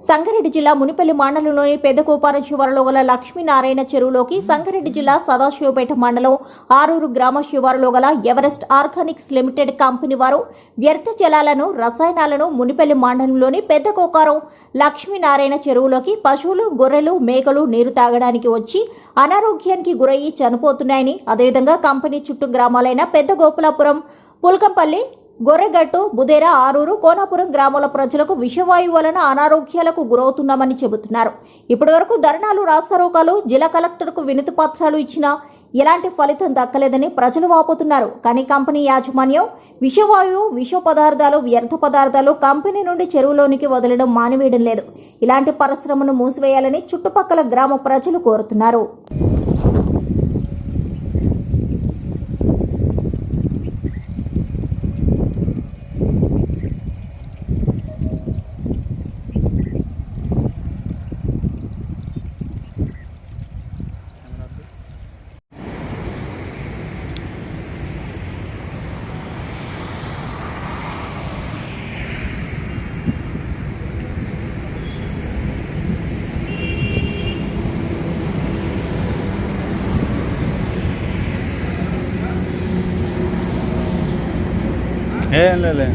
సంగారెడ్డి జిల్లా మునిపల్లి మండలంలోని పెద్దకోపారం శివారులో గల లక్ష్మీనారాయణ చెరువులోకి సంగారెడ్డి జిల్లా సదాశివపేట మండలం ఆరూరు గ్రామ శివారులో గల ఎవరెస్ట్ ఆర్గానిక్స్ లిమిటెడ్ కంపెనీ వారు వ్యర్థ జలాలను రసాయనాలను మునిపల్లి మండలంలోని పెద్దకోకారం లక్ష్మీనారాయణ చెరువులోకి పశువులు గొర్రెలు మేకలు నీరు తాగడానికి వచ్చి అనారోగ్యానికి గురయ్యి చనిపోతున్నాయని అదేవిధంగా కంపెనీ చుట్టూ గ్రామాలైన పెద్ద గోపులాపురం పుల్కంపల్లి గొర్రెగట్టు బుదేర ఆరూరు కోనాపురం గ్రామాల ప్రజలకు విషవాయువు వలన అనారోగ్యాలకు గురవుతున్నామని చెబుతున్నారు. ఇప్పటివరకు ధర్నాలు రాస్తారోకాలు జిల్లా కలెక్టర్కు వినతి పత్రాలు ఇచ్చినా ఎలాంటి ఫలితం దక్కలేదని ప్రజలు వాపోతున్నారు. కానీ కంపెనీ యాజమాన్యం విషవాయువు విష పదార్థాలు వ్యర్థ పదార్థాలు కంపెనీ నుండి చెరువులోనికి వదలడం మానివేయడం లేదు. ఇలాంటి పరిశ్రమను మూసివేయాలని చుట్టుపక్కల గ్రామ ప్రజలు కోరుతున్నారు. ఏం లేదు